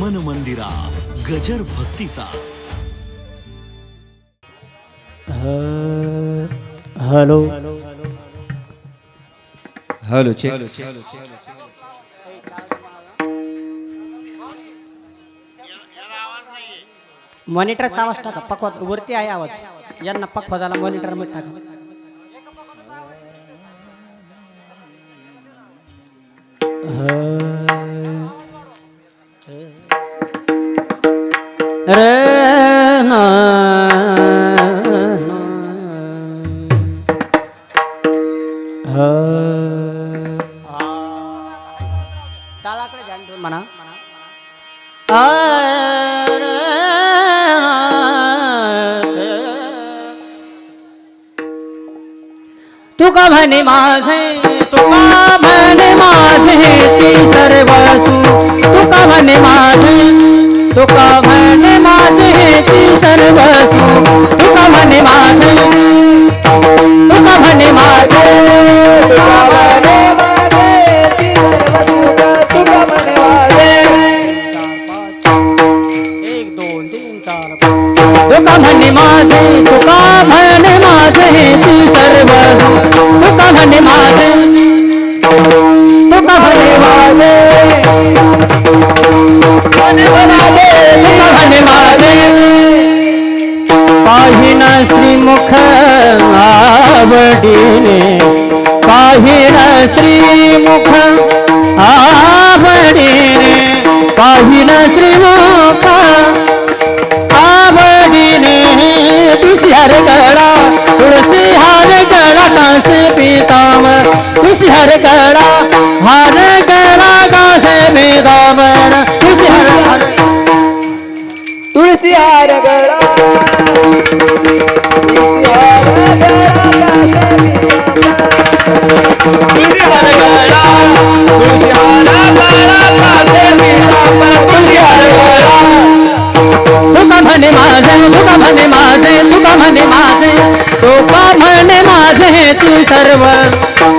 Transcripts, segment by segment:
मन मंदिरा गजर भक्तीचा. हॅलो. हॅलो चेक मॉनिटरचा आवाज टाका पकवा वरती आहे आवाज. यांना पकवा झाला मॉनिटरमध्ये टाका. रे ना. टाळाकडे ध्यान ठेवून म्हणा तुका म्हणे माझे तुका म्हणे माझे सर्व तुका म्हणे माझे तुका ची सर्वसू तुका म्हणे तुका म्हणे माझे तू सर्व.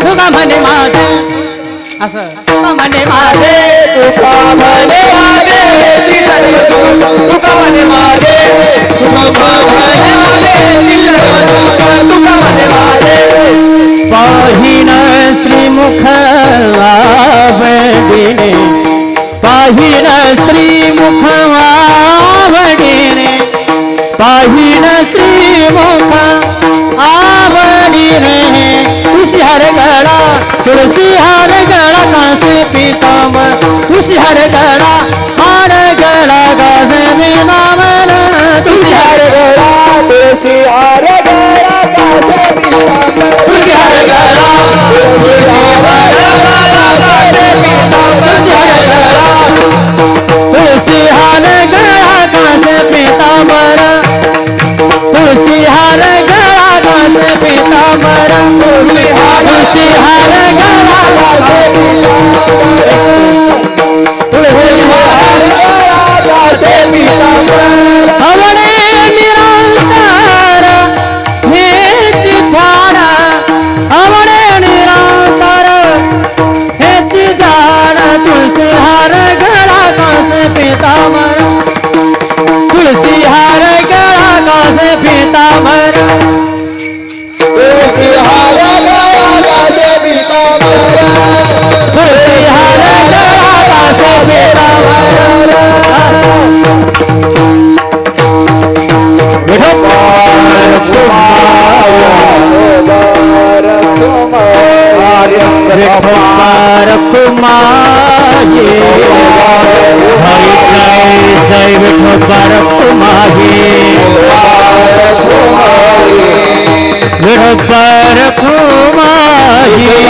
तुका म्हणे माझे. असं. तुका म्हणे माझे. तुका म्हणे माझे ती सर्व सुख. तुका म्हणे माझे. तुका म्हणे माझे ती सर्व सुख. तुका म्हणे माझे. पाहिन श्रीमुख पाहिन श्रीमुख Hallelujah. पितांबर. तुळशी हार गळा कास विठोबार कुमाये हरि जय जय الله.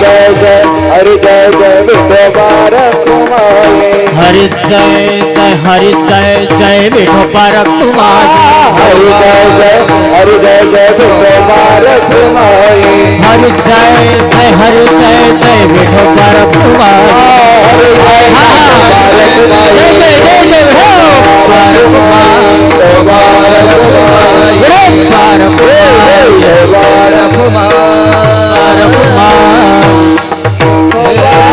जय जय हरि जय जय विठो पर कुमार हरि जय जय हरी जय जय विठोबा रखुमाई हरी जय जय हरि जय जय विठोबा रखुमाई हरी जय जय हरी जय जय विठोबा रखुमाई हरी जय जय हरी जय जय विठोबा रखुमाई हरी जय जय जय जय जय जय विठोबा रखुमाई विठोबा रखुमाई विठोबा रखुमाई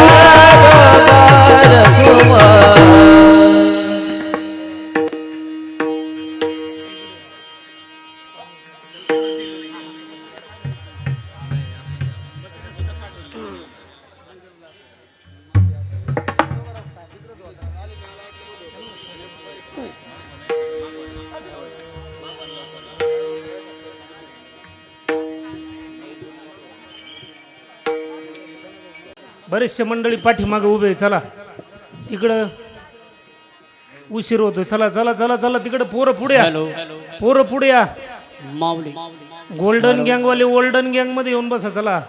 बरेचसे मंडळी पाठीमागे उभे आहे. चला. तिकडं उशीर होतोय. चला चला चला चला. तिकडं पोरं पुढे या. पोरं पुढे या. माऊली. गोल्डन गँग वाले गोल्डन गँगमध्ये येऊन बसा चला.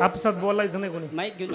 आपसात बोलायचं नाही कोणी. माईक घेऊन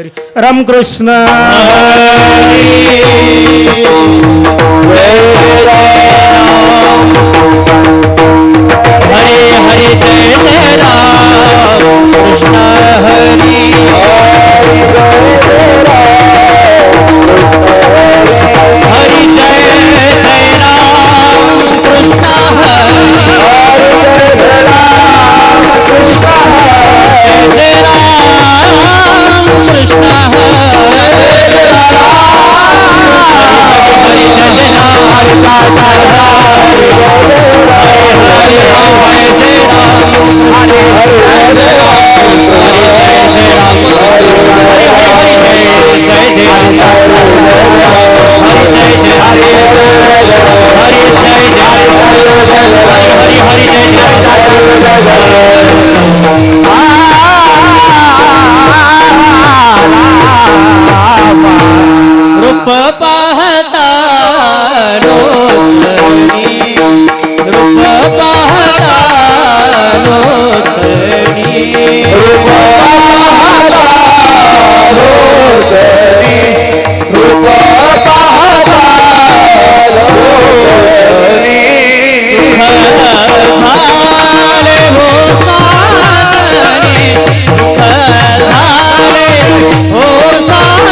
Hari Ramkrishna. Hare Hare जय जय राम कृष्ण कृष्ण हरी हरि जय राम रूप पाहता लोचनी रूप पाहता लोचनी झाले हो साजनी झाले हो साजनी तुहा विठ्ठल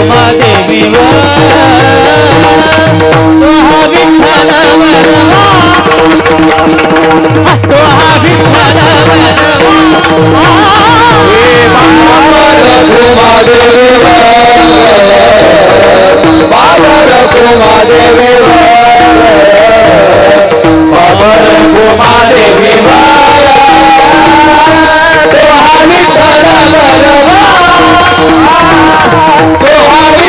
विठ्ठल वरवा तो हा 五六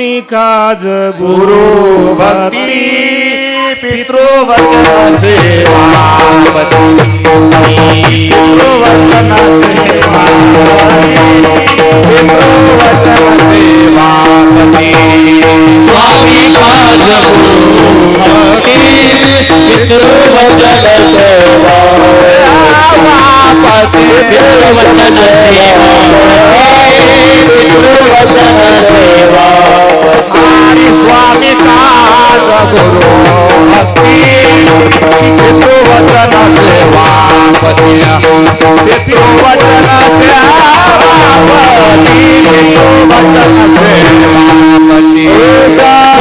स्वामी काज गुरु भक्ती पितृवचन सेवा पितृवचन सेवा पितृवचन सेवा स्वामी काज भक्ती पितृवचन सेवा पितृवचन सेवा पितृवचन सेवा स्वामी काज गुरु भक्ती सेवा सेवापती सेवापती काज गुरु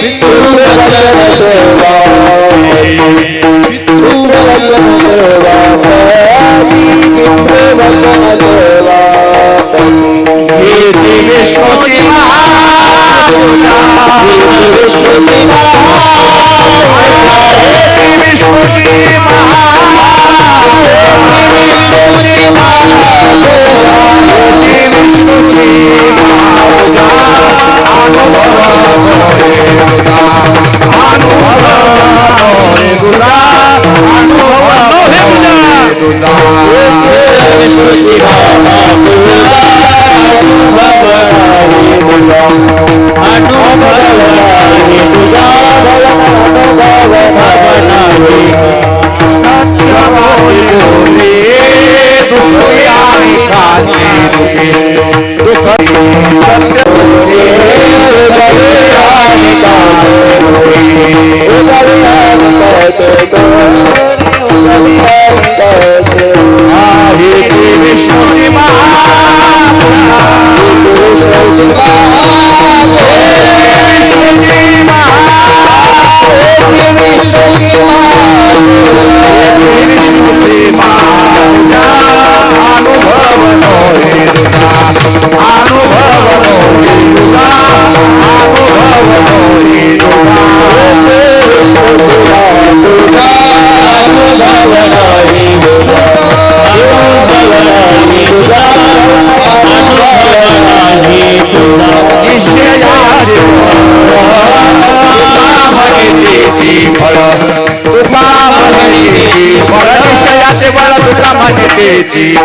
पितृवचन सेवा सेवा Deus que tem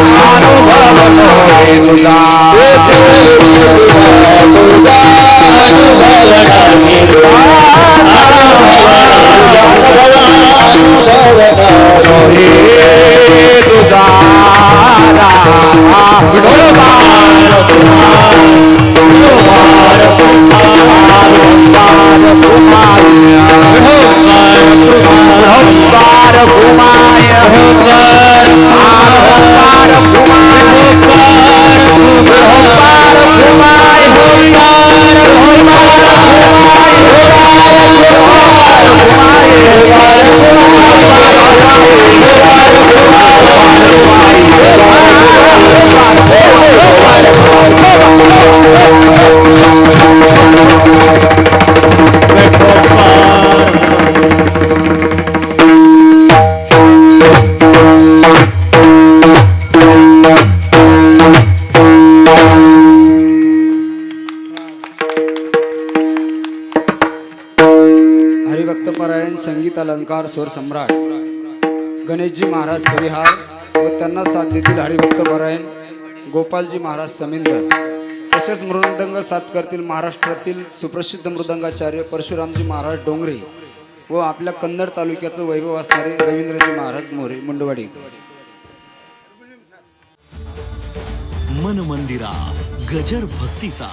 विष्णूची महापूजा विष्णूची अलंकार स्वर सम्राट. गणेशजी महाराज परिहार व त्यांना साथ देतील हरिभक्त बरायण गोपालजी महाराज समिंदर तसेच मृदंग साथ करतील महाराष्ट्रातील सुप्रसिद्ध मृदंगाचार्य परशुरामजी महाराज डोंगरे व आपल्या कन्नड तालुक्याचं वैभव असणारे रवींद्रजी महाराज मोरे मुंडवाडी. मन मंदिरा गजर भक्तीचा.